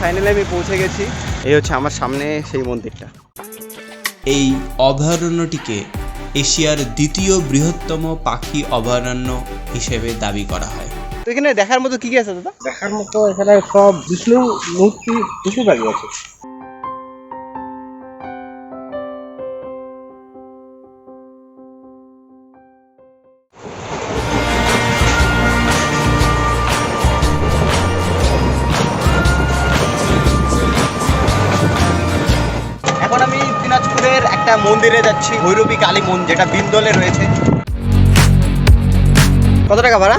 Finally আমি পৌঁছে গেছি। এই হচ্ছে আমার সামনে সেই মন্দিরটা। এই অভয়ারণ্যটিকে এশিয়ার দ্বিতীয় বৃহত্তম পাখি অভয়ারণ্য হিসেবে দাবি করা হয়। তো এখানে দেখার মতো কি কি আছে দাদা? দেখার মতো এখানে সব বিষ্ণু মূর্তি বিষ্ণু বাড়ি আছে। দিনাজপুরের একটা মন্দিরে যাচ্ছি, ভৈরবী কালী মন্দির যেটা বিন্দলে রয়েছে। কত টাকা ভাড়া?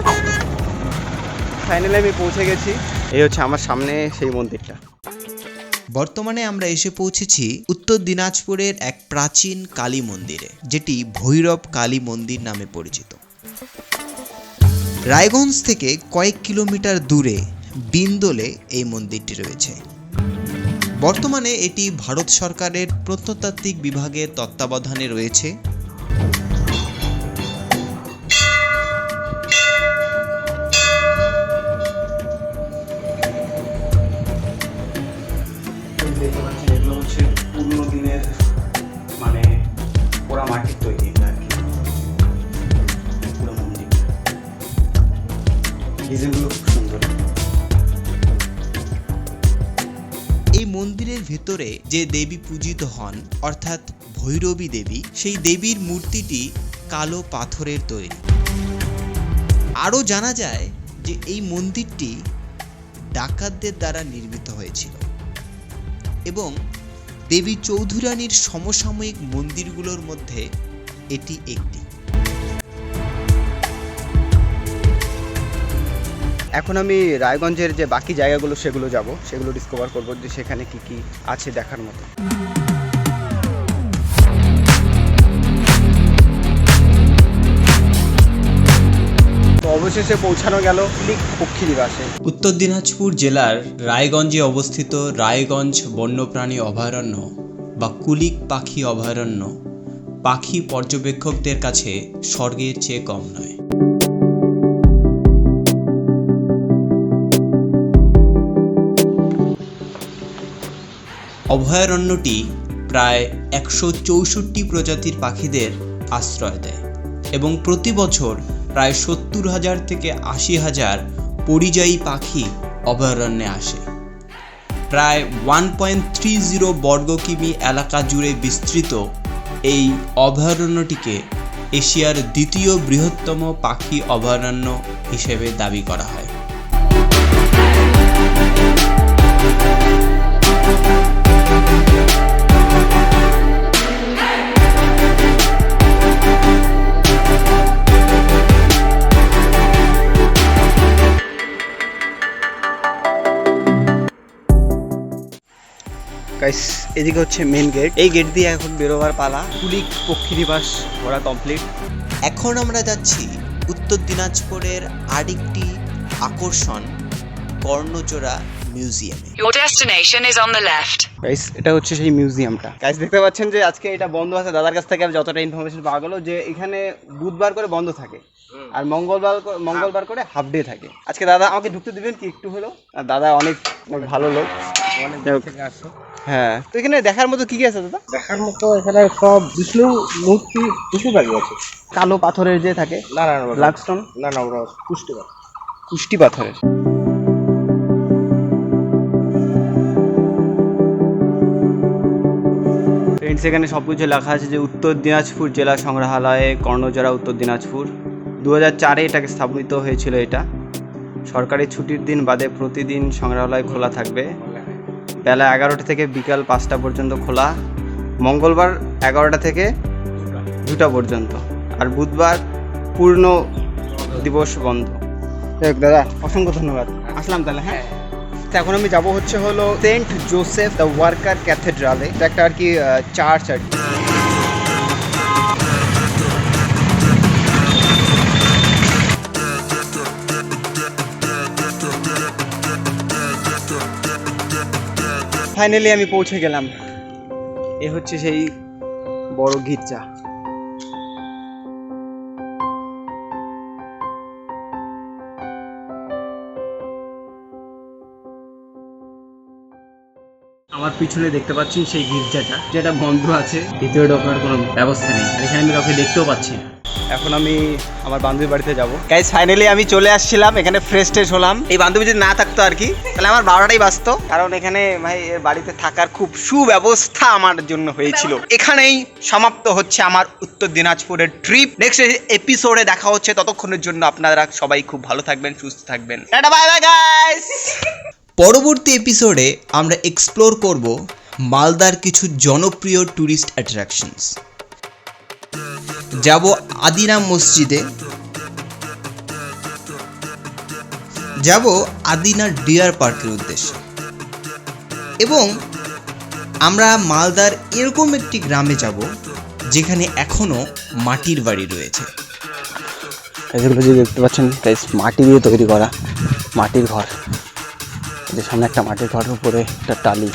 ফাইনালি আমি পৌঁছে গেছি। এই হচ্ছে আমার সামনে সেই মন্দিরটা। বর্তমানে আমরা এসে পৌঁছেছি উত্তর দিনাজপুরের এক প্রাচীন কালী মন্দিরে, যেটি ভৈরব কালী মন্দির নামে পরিচিত। রায়গঞ্জ থেকে কয়েক কিলোমিটার দূরে বিন্দলে এই মন্দিরটি রয়েছে। বর্তমানে এটি ভারত সরকারের প্রত্নতাত্ত্বিক বিভাগের তত্ত্বাবধানে রয়েছে। দিনের মানে পোড়া মাটির তৈরি আর কি পুরো মন্দির ডিজাইনগুলো মন্দিরের ভেতরে যে দেবী পূজিত হন, অর্থাৎ ভৈরবী দেবী, সেই দেবীর মূর্তিটি কালো পাথরের তৈরি। আরও জানা যায় যে এই মন্দিরটি ডাকাতদের দ্বারা নির্মিত হয়েছিল এবং দেবী চৌধুরানীর সমসাময়িক মন্দিরগুলোর মধ্যে এটি একটি। এখন আমি রায়গঞ্জের যে বাকি জায়গাগুলো, সেগুলো যাব। সেগুলো ডিসকভার করব যে সেখানে কি কি আছে দেখার মতো। অবশেষে পৌঁছানো গেল ক্লিক পক্ষী নিবাসে উত্তর দিনাজপুর জেলার রায়গঞ্জে অবস্থিত রায়গঞ্জ বন্যপ্রাণী অভয়ারণ্য বা কুলিক পাখি অভয়ারণ্য পাখি পর্যবেক্ষকদের কাছে স্বর্গের চেয়ে কম নয়। অভয়ারণ্যটি প্রায় একশো চৌষট্টি প্রজাতির পাখিদের আশ্রয় দেয় এবং প্রতি বছর প্রায় সত্তর হাজার থেকে আশি হাজার পরিযায়ী পাখি অভয়ারণ্যে আসে। প্রায় ওয়ান পয়েন্ট থ্রি জিরো বর্গ কিমি এলাকা জুড়ে বিস্তৃত এই অভয়ারণ্যটিকে এশিয়ার দ্বিতীয় বৃহত্তম পাখি অভয়ারণ্য হিসেবে দাবি করা হয়। গাইস এদিকে হচ্ছে মেন গেট এই গেট দিয়ে এখন বেরোবার পালা। কুলিক পক্ষী নিবাস ঘোরা কমপ্লিট এখন আমরা যাচ্ছি উত্তর দিনাজপুরের আরেকটি আকর্ষণ কর্ণজোড়া মিউজিয়ামে Your destination is on the left. Guys এটা হচ্ছে সেই মিউজিয়ামটা গাইস দেখতে পাচ্ছেন যে আজকে এটা বন্ধ আছে। দাদার কাছ থেকে যতটা ইনফরমেশন পাওয়া গেলো যে এখানে বুধবার করে বন্ধ থাকে। আর মঙ্গলবার করে- মঙ্গলবার করে হাফ ডে থাকে। আজকে দাদা আমাকে ঢুকতে দিবেন কি একটু হলো আর দাদা অনেক ভালো লোক। অনেক হ্যাঁ তো এখানে দেখার মতো কি কি আছে দাদা? দেখার মতো এখানে সব বিষ্ণু মূর্তি বিষ্ণু বাড়ি আছে। কালো পাথরের যে থাকে না না না ব্ল্যাকস্টোন না না ওরা পুষ্টিবার কুষ্টি পাথরের। ফ্রেন্ডস এখানে সব কিছু লেখা আছে যে উত্তর দিনাজপুর জেলা সংগ্রহালয়ে কর্ণজোড়া উত্তর দিনাজপুর। দু হাজার চারে এটাকে স্থাপিত হয়েছিল এটা। সরকারি ছুটির দিন বাদে প্রতিদিন সংগ্রহালয় খোলা থাকবে। বেলা এগারোটা থেকে বিকাল পাঁচটা পর্যন্ত খোলা, মঙ্গলবার এগারোটা থেকে দুটা পর্যন্ত, আর বুধবার পূর্ণ দিবস বন্ধ। দাদা, অসংখ্য ধন্যবাদ। আসলাম তাহলে হ্যাঁ? এখন আমি যাব হচ্ছে হলো সেন্ট জোসেফ দ্য ওয়ার্কার ক্যাথেড্রালে। এটা একটা আর কি চার্চ আর কি। ফাইনালি আমি পৌঁছে গেলাম। এ হচ্ছে সেই বড় গির্জা। আমার পিছনে দেখতে পাচ্ছেন সেই গির্জাটা। যেটা বন্ধ আছে, ভিতরে ঢোকার কোনো ব্যবস্থা নেই। আর এখানে আমি কাউকে দেখতেও পাচ্ছি না। এখন আমি আমার বান্ধবীর বাড়িতে যাব। গাইজ ফাইনালি আমি চলে আসছিলাম এখানে ফ্রেশ ট্রেশ হলাম। এই বান্ধবী যদি না থাকতো আর কি তাহলে আমার বারোটাই বাঁচতো কারণ এখানে ভাই এর বাড়িতে থাকার খুব সুব্যবস্থা আমার জন্য হয়েছিল। এখানেই সমাপ্ত হচ্ছে আমার উত্তর দিনাজপুরের ট্রিপ নেক্সট এপিসোডে দেখা হচ্ছে। ততক্ষণের জন্য আপনারা সবাই খুব ভালো থাকবেন সুস্থ থাকবেন। টাটা বাই বাই গাইস পরবর্তী এপিসোডে আমরা এক্সপ্লোর করব মালদার কিছু জনপ্রিয় ট্যুরিস্ট অ্যাট্রাকশনস যাব আদিনা মসজিদে। যাব আদিনা ডিয়ার পার্কের উদ্দেশ্যে। এবং আমরা মালদার এরকম একটি গ্রামে যাব, যেখানে এখনও মাটির বাড়ি রয়েছে। এগুলো দেখতে পাচ্ছেন গাইস মাটি দিয়ে তৈরি করা মাটির ঘর। যে সামনে একটা মাটির ঘরের উপরে একটা টালি।